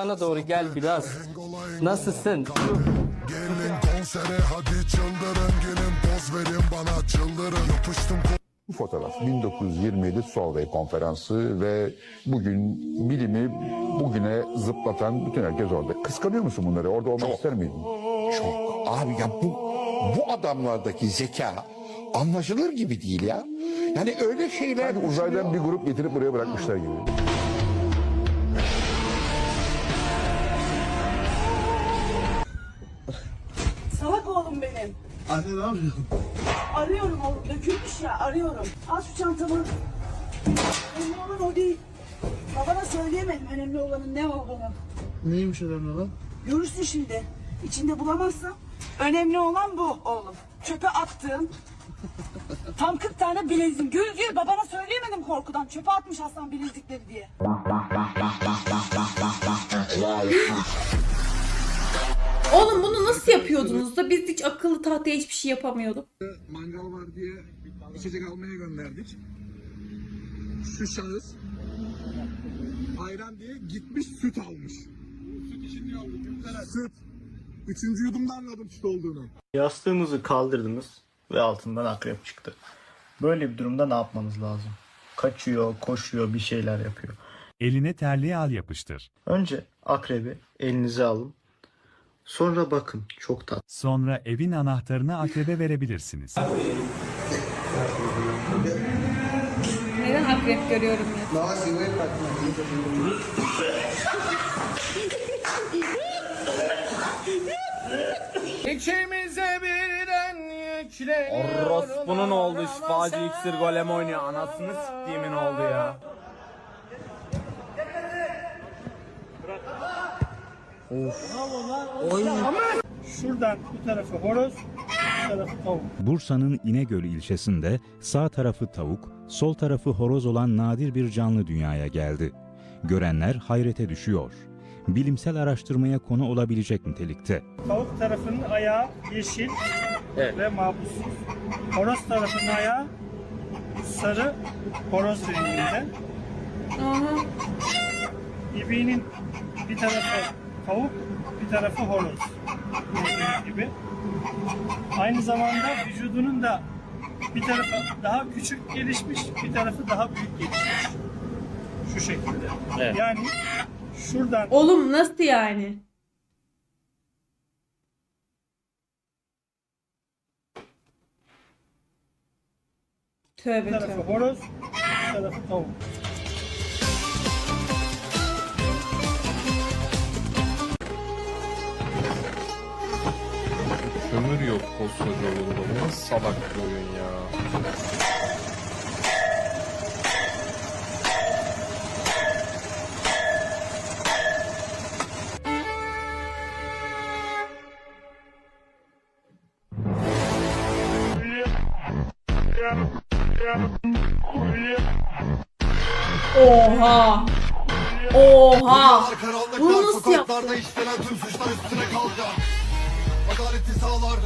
Bana doğru gel biraz. Nasılsın? Gelin konsere hadi çıldırın Gelin poz verin bana çıldırın Yapıştım Bu fotoğraf 1927 Solvay konferansı ve bugün bilimi bugüne zıplatan bütün herkes orada. Kıskanıyor musun bunları? Orada olmak ister miydin? Çok. Abi ya bu bu adamlardaki zeka anlaşılır gibi değil ya. Yani öyle şeyler Yani uzaydan bir grup getirip buraya bırakmışlar gibi. Anne ne yapıyorsun? Arıyorum oğlum. Dökülmüş ya arıyorum. Al şu çantamı. Önemli olan o değil. Babana söyleyemedim önemli olanın ne olduğunu. Neymiş önemli olan? Görürsün şimdi. İçinde bulamazsam önemli olan bu oğlum. Çöpe attığım tam 40 tane bileziğim. Gül gül babana söyleyemedim korkudan. Çöpe atmış aslan bilezikleri diye. Oğlum bunu nasıl yapıyordunuz da biz hiç akıllı tahtaya hiçbir şey yapamıyorduk. Mangal var diye içecek almaya gönderdik. Şu şahıs ayran diye gitmiş süt almış. Süt işini aldı. Süt. Üçüncü yudumda anladım süt olduğunu. Yastığımızı kaldırdınız ve altından akrep çıktı. Böyle bir durumda ne yapmanız lazım? Kaçıyor, koşuyor, bir şeyler yapıyor. Eline terliği al yapıştır. Önce akrebi elinize alın. Sonra bakın çok tatlı. Sonra evin anahtarını akrebe verebilirsiniz. Neden akrep görüyorum ya? İkimize birden yükleniyor. Orospu'nun oldu şifacı iksir golem oynuyor. Anasını siktiğimin oldu ya. Şuradan bu tarafı horoz, bu tarafı tavuk. Bursa'nın İnegöl ilçesinde sağ tarafı tavuk, sol tarafı horoz olan nadir bir canlı dünyaya geldi. Görenler hayrete düşüyor. Bilimsel araştırmaya konu olabilecek nitelikte. Tavuk tarafının ayağı yeşil ve mahpussuz. Horoz tarafının ayağı sarı horoz renginde. Aha. İbiğinin bir tarafı tavuk, bir tarafı horoz. Gördüğünüz gibi. Aynı zamanda vücudunun da bir tarafı daha küçük gelişmiş, bir tarafı daha büyük gelişmiş. Şu şekilde. Yani şuradan Oğlum nasıl yani? Tövbe bir tarafı tövbe. horoz, bir tarafı tavuk. Kömür yok koskoca oyunda. Nasıl salak bir oyun ya. Oha. Oha. Bunu nasıl yaptı? sokaklarda işlenen tüm suçlar üstüne kaldı Adaleti sağlar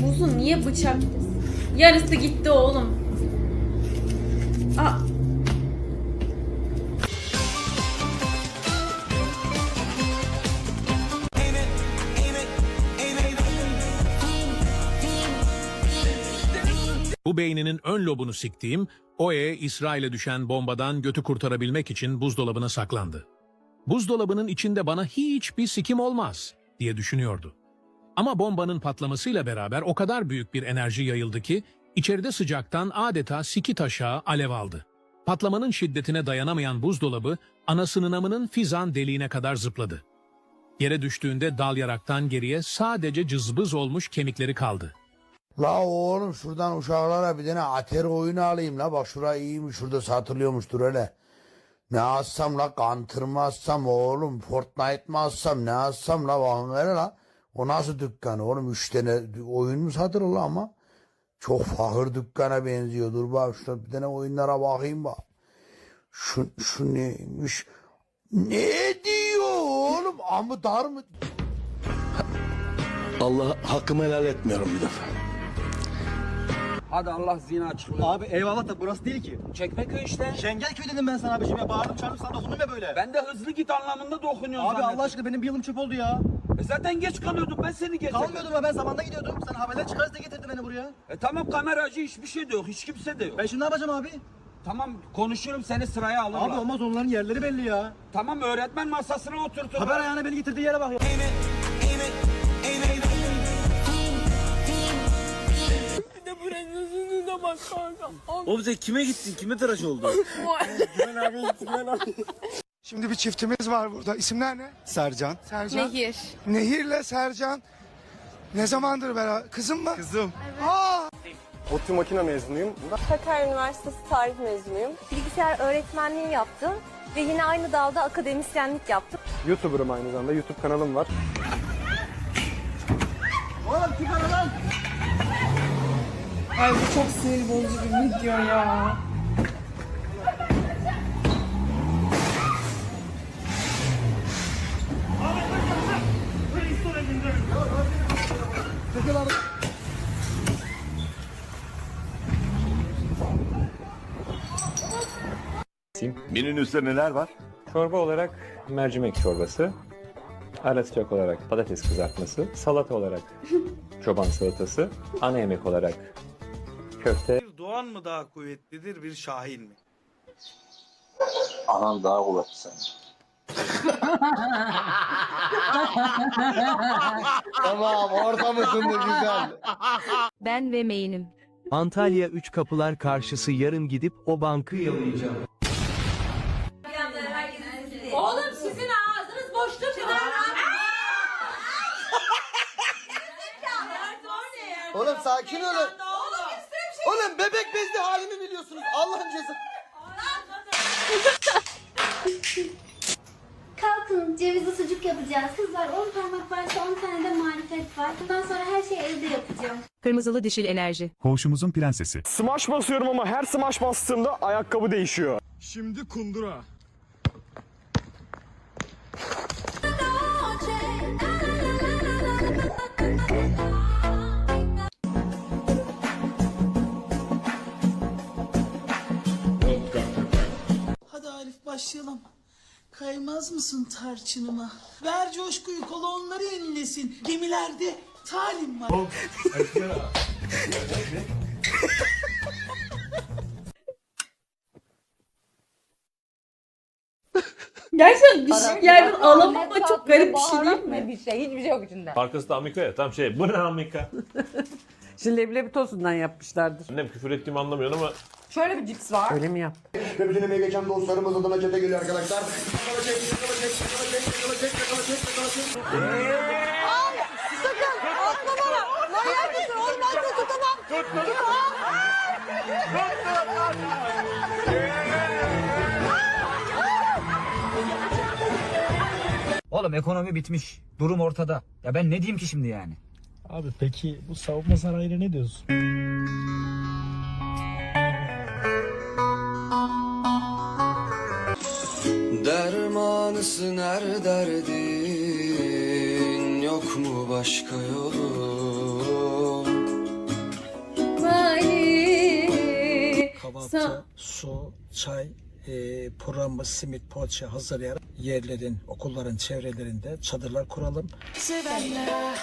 Muzu niye bıçak? Yarısı gitti oğlum. Bu beyninin ön lobunu siktiğim, Oe, İsrail'e düşen bombadan götü kurtarabilmek için buzdolabına saklandı. Buzdolabının içinde bana hiçbir sikim olmaz diye düşünüyordu. Ama bombanın patlamasıyla beraber o kadar büyük bir enerji yayıldı ki, içeride sıcaktan adeta siki taşağı alev aldı. Patlamanın şiddetine dayanamayan buzdolabı, anasının amının fizan deliğine kadar zıpladı. Yere düştüğünde dal yaraktan geriye sadece cızbız olmuş kemikleri kaldı. La oğlum şuradan uşaklara bir tane atari oyunu alayım la. Bak şura iyiymiş şurada satılıyormuş dur hele. Ne alsam la Counter mı alsam oğlum Fortnite mı alsam ne alsam la bakın hele la. O nasıl dükkan oğlum üç tane oyun mu satılır la ama. Çok fakir dükkana benziyor. Dur bak şurada bir tane oyunlara bakayım bak. Şu, şu neymiş? Ne diyor oğlum? Amı dar mı? Allah hakkımı helal etmiyorum bir defa. Hadi Allah zina açıklıyor. Abi eyvallah da burası değil ki. Çekmeköy işte. Şengelköy dedim ben sana abiciğim ya. Bağırdım çağırdım sana dokundum ya böyle. Ben de hızlı git anlamında dokunuyorum Abi Allah aşkına benim bir yılım çöp oldu ya. E zaten geç kalıyordum ben seni getirdim. Kalmıyordum ya ben zamanda gidiyordum. Sen haberler çıkarız diye getirdin beni buraya. E tamam kameracı hiçbir şey de yok. Hiç kimse de yok. Ben şimdi ne yapacağım abi? Tamam konuşurum seni sıraya alırlar. Abi olmaz onların yerleri belli ya. Tamam öğretmen masasına oturtur. Haber ayağına beni getirdiği yere bak ya. Oğlum sen kime gittin? Kime tıraş oldun? Şimdi bir çiftimiz var burada. İsimler ne? Sercan. Sercan. Nehir. Nehir'le Sercan. Ne zamandır beraber? Kızım mı? Kızım. Aa! ODTÜ makine mezunuyum. Sakarya Üniversitesi tarih mezunuyum. Bilgisayar öğretmenliği yaptım ve yine aynı dalda akademisyenlik yaptım. YouTuber'ım aynı zamanda. YouTube kanalım var. Ay bu çok sinir bozucu bir video ya. Menünüzde neler var? Çorba olarak mercimek çorbası, ara sıcak olarak patates kızartması, salata olarak çoban salatası, ana yemek olarak köfte. Bir Doğan mı daha kuvvetlidir bir Şahin mi? Anan daha kuvvetli sen. tamam orta mısındır güzel. Ben ve Meynim. Antalya Üç Kapılar karşısı yarın gidip o bankı yalayacağım. Oğlum sizin ağzınız boş tutun. Oğlum sakin olun. Oğlum bebek bezli halimi biliyorsunuz. Allah'ın cezası. Kalkın cevizli sucuk yapacağız. Kızlar 10 parmak varsa 10 tane de marifet var. Bundan sonra her şeyi evde yapacağım. Kırmızılı dişil enerji. Koğuşumuzun prensesi. Smash basıyorum ama her smash bastığımda ayakkabı değişiyor. Şimdi kundura. Arif başlayalım. Kaymaz mısın tarçınıma? Ver coşkuyu kolonları inlesin. Gemilerde talim var. Gerçekten bir şey yerden alamama çok garip bir şey değil mi? Bir şey, hiçbir şey yok içinde. Arkası da Amerika ya. Tam şey bu ne Amerika? Şimdi leblebi tosundan yapmışlardır. Annem küfür ettiğimi anlamıyor ama Şöyle bir cips var. Öyle mi yap? Köpücün emeği geçen dostlarımız adına çete geliyor arkadaşlar. Oğlum ekonomi bitmiş. Durum ortada. Ya ben ne diyeyim ki şimdi yani? Abi peki bu savunma sanayine ne diyorsun? Her derdin Yok mu başka yolu? Kahvaltı, su, çay, e, programı, simit, poğaça hazırlayarak yerlerin, okulların çevrelerinde çadırlar kuralım. Sevenler,